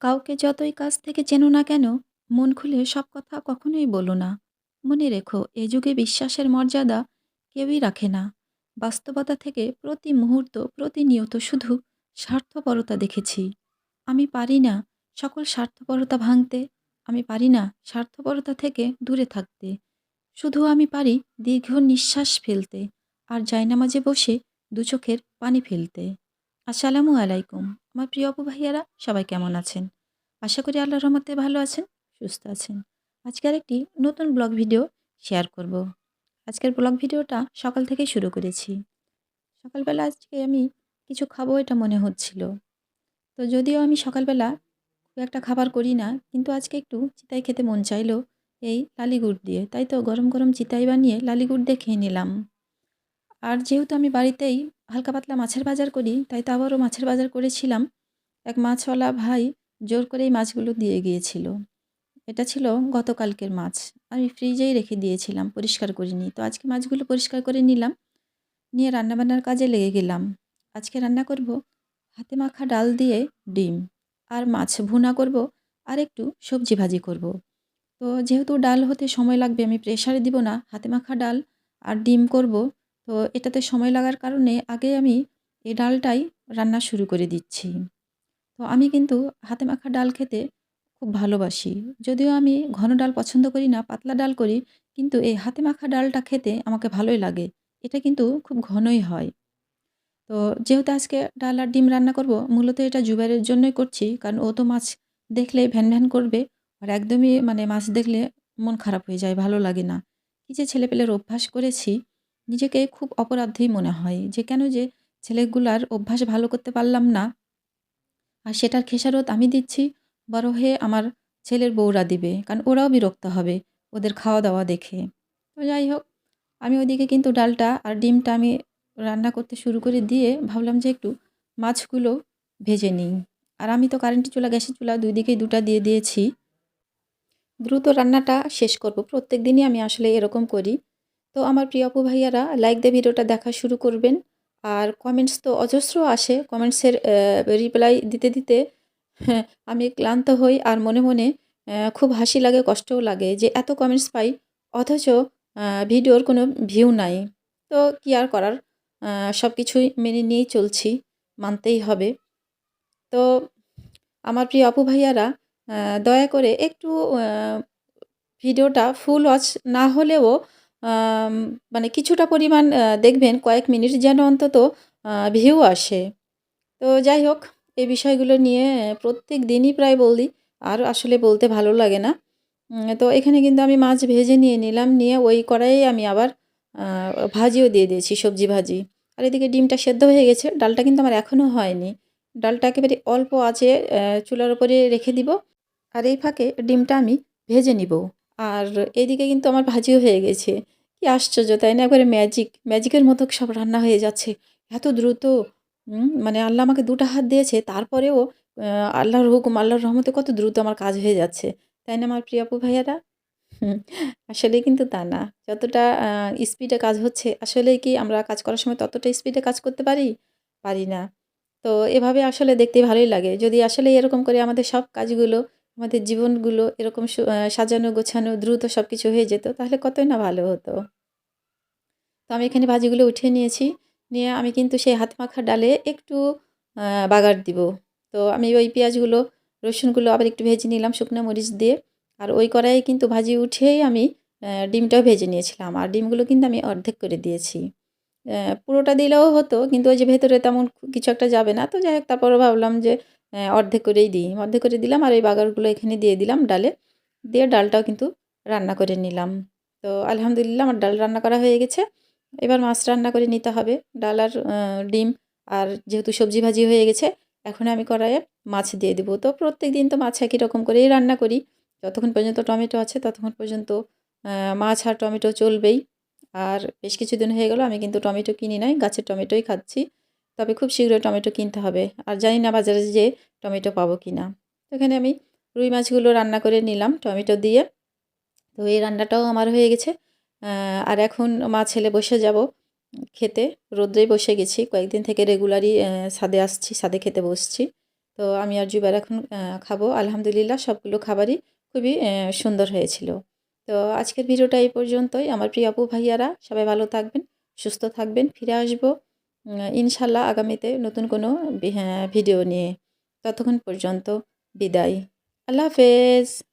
কাউকে যতই কাছ থেকে চেনো না কেন, মন খুলে সব কথা কখনোই বলো না। মনে রেখো এ যুগে বিশ্বাসের মর্যাদা কেউই রাখে না। বাস্তবতা থেকে প্রতি মুহূর্ত প্রতিনিয়ত শুধু স্বার্থপরতা দেখেছি। আমি পারি না সকল স্বার্থপরতা ভাঙতে, আমি পারি না স্বার্থপরতা থেকে দূরে থাকতে। শুধু আমি পারি দীর্ঘ নিঃশ্বাস ফেলতে আর জায়নামাজে বসে দু চোখের পানি ফেলতে। আসসালামু আলাইকুম। আমার প্রিয় আপু ভাইয়ারা সবাই কেমন আছেন? আশা করি আল্লাহ রহমতে ভালো আছেন, সুস্থ আছেন। আজকে আরেকটি নতুন ব্লগ ভিডিও শেয়ার করব। আজকের ব্লগ ভিডিওটা সকাল থেকেই শুরু করেছি। সকালবেলা আজকে আমি কিছু খাব এটা মনে হচ্ছিল। তো যদিও আমি সকালবেলা খুব একটা খাবার করি না, কিন্তু আজকে একটু চিতাই খেতে মন চাইলো এই লালি গুড় দিয়ে। তাই তো গরম, গরম চিতাই বানিয়ে লালিগুড় দিয়ে খেয়ে নিলাম। আর যেহেতু আমি বাড়িতেই হালকা পাতলা মাছের বাজার করি, তাই তো আবারও মাছের বাজার করেছিলাম। এক মাছওয়ালা ভাই জোর করে এই মাছগুলো দিয়ে গিয়েছিল। এটা ছিল গতকালকের মাছ। আমি ফ্রিজেই রেখে দিয়েছিলাম, পরিষ্কার করিনি। তো আজকে মাছগুলো পরিষ্কার করে নিলাম। নিয়ে রান্নাবান্নার কাজে লেগে গেলাম। আজকে রান্না করব হাতে মাখা ডাল দিয়ে ডিম আর মাছ ভুনা করব আর একটু সবজি ভাজি করব। তো যেহেতু ডাল হতে সময় লাগবে আমি প্রেশারে দিব না হাতে মাখা ডাল আর ডিম করব তো এটাতে সময় লাগার কারণে আগে আমি এই ডালটাই রান্না শুরু করে দিচ্ছি। তো আমি কিন্তু হাতে মাখা ডাল খেতে খুব ভালোবাসি। যদিও আমি ঘন ডাল পছন্দ করি না, পাতলা ডাল করি, কিন্তু এই হাতে মাখা ডালটা খেতে আমাকে ভালোই লাগে। এটা কিন্তু খুব ঘনই হয়। তো যেহেতু আজকে ডাল আর ডিম রান্না করব, মূলত এটা জুবাইরের জন্যই করছি, কারণ ও তো মাছ দেখলে ভ্যান ভ্যান করবে, আর একদমই মানে মাছ দেখলে মন খারাপ হয়ে যায়, ভালো লাগে না। কী যে ছেলেপেলের অভ্যাস করেছি নিজেকে খুব অপরাধী মনে হয় যে, কেন যে ছেলেগুলার অভ্যাস ভালো করতে পারলাম না। আর সেটার খেসারত আমি দিচ্ছি, বড় হয়ে আমার ছেলের বউরা দিবে, কারণ ওরাও বিরক্ত হবে ওদের খাওয়া দাওয়া দেখে। তো যাই হোক, আমি ওইদিকে কিন্তু ডালটা আর ডিমটা আমি রান্না করতে শুরু করে দিয়ে ভাবলাম যে একটু মাছগুলো ভেজে নিই। আর আমি তো কারেন্টের চুলা, গ্যাসের চুলা দুই দিকেই দুটা দিয়ে দিয়েছি। দ্রুত রান্নাটা শেষ করব। প্রত্যেক দিনই আমি আসলে এরকম করি। তো আমার প্রিয় আপু ভাইয়ারা লাইক দিয়ে ভিডিওটা দেখা শুরু করবেন। আর কমেন্টস তো অজস্র আসে। কমেন্টসের রিপ্লাই দিতে দিতে হ্যাঁ, আমি ক্লান্ত হই আর মনে মনে খুব হাসি লাগে কষ্টও লাগে যে এত কমেন্টস পাই অথচ ভিডিওর কোনো ভিউ নাই। তো কি আর করার? সব কিছুই মেনে নিয়েই চলছি মানতেই হবে। তো আমার প্রিয় আপু ভাইয়ারা দয়া করে একটু ভিডিওটা ফুল ওয়াচ না হলেও মানে কিছুটা পরিমাণ দেখবেন কয়েক মিনিট যেন অন্তত ভিউ আসে। তো যাই হোক, এই বিষয়গুলো নিয়ে প্রত্যেক দিনই প্রায় বলি আর আসলে বলতে ভালো লাগে না। তো এখানে কিন্তু আমি মাছ ভেজে নিয়ে নিলাম, নিয়ে ওই কড়াইয়ে আমি আবার ভাজিও দিয়ে দিয়েছি, সবজি ভাজি। আর এদিকে ডিমটা সেদ্ধ হয়ে গেছে, ডালটা কিন্তু আমার এখনও হয়নি। ডালটা একেবারে অল্প আছে চুলার উপরে রেখে দিব, আর এই ফাঁকে ডিমটা আমি ভেজে নিব। আর এদিকে কিন্তু আমার ভাজিও হয়ে গেছে। কি আশ্চর্য, তাই না? একবারে ম্যাজিক ম্যাজিকের মতো সব রান্না হয়ে যাচ্ছে। এত দ্রুত মানে আল্লাহ আমাকে দুটো হাত দিয়েছে, তারপরেও আল্লাহর হুকুম, আল্লাহর রহমতে কত দ্রুত আমার কাজ হয়ে যাচ্ছে। তাই না আমার প্রিয়াপু ভাইয়ারা? আসলে কিন্তু তা না। যতটা স্পিডে কাজ হচ্ছে, আসলে কি আমরা কাজ করার সময় ততটা স্পিডে কাজ করতে পারি? পারি না। তো এভাবে আসলে দেখতে ভালোই লাগে। যদি আসলে এরকম করে আমাদের সব কাজগুলো আমাদের জীবনগুলো এরকম সাজানো, গোছানো, দ্রুত সব কিছু হয়ে যেত, তাহলে কতই না ভালো হতো। তো আমি এখানে ভাজিগুলো উঠিয়ে নিয়েছি, নিয়ে আমি কিন্তু সেই হাত মাখা ডালে একটু বাগার দিব। তো আমি ওই পেঁয়াজগুলো, রসুনগুলো আবার একটু ভেজে নিলাম শুকনো মরিচ দিয়ে, আর ওই কড়াইয়ে কিন্তু ভাজি উঠেই আমি ডিমটাও ভেজে নিয়েছিলাম, আর ডিমগুলো কিন্তু আমি অর্ধেক করে দিয়েছি। পুরোটা দিলেও হতো, কিন্তু ওই যে ভেতরে তেমন কিছু একটা যাবে না, তো যাই হোক, তারপরও ভাবলাম যে অর্ধেক করেই দিই। অর্ধেক করে দিলাম আর ওই বাগারগুলো এখানে দিয়ে দিলাম ডালে। দিয়ে ডালটাও কিন্তু রান্না করে নিলাম। তো আলহামদুলিল্লাহ আমার ডাল রান্না করা হয়ে গেছে। এবার মাছ রান্না করে নিতে হবে। ডাল আর ডিম আর যেহেতু সবজি ভাজি হয়ে গেছে, এখন আমি কড়াইয়ে মাছ দিয়ে দেবো। তো প্রত্যেক দিন তো মাছ একই রকম করেই রান্না করি। যতক্ষণ পর্যন্ত টমেটো আছে, ততক্ষণ পর্যন্ত মাছ আর টমেটো চলবেই। আর বেশ কিছুদিন হয়ে গেল, আমি কিন্তু টমেটো কিনি নাই। গাছের টমেটোই খাচ্ছি। তবে খুব শীঘ্রই টমেটো কিনতে হবে। আর জানি না বাজারে যে টমেটো পাবো কি না তো এখানে আমি রুই মাছগুলো রান্না করে নিলাম টমেটো দিয়ে। তো এই রান্নাটাও আমার হয়ে গেছে। আর এখন মা ছেলে বসে যাব খেতে। রোদ্রেই বসে গেছি। কয়েকদিন থেকে রেগুলারই সাদে আসছি সাদে খেতে বসছি। তো আমি আর জুবার এখন খাব। আলহামদুলিল্লাহ সবগুলো খাবারই খুবই সুন্দর হয়েছিল। তো আজকের ভিডিওটা এই পর্যন্তই। আমার প্রিয় আপু ভাইয়ারা সবাই ভালো থাকবেন, সুস্থ থাকবেন, ফিরে আসব। ইনশাল্লাহ আগামীতে নতুন কোনো ভিডিও হ্যাঁ, নিয়ে ততক্ষণ পর্যন্ত বিদায়। আল্লাহ হাফেজ।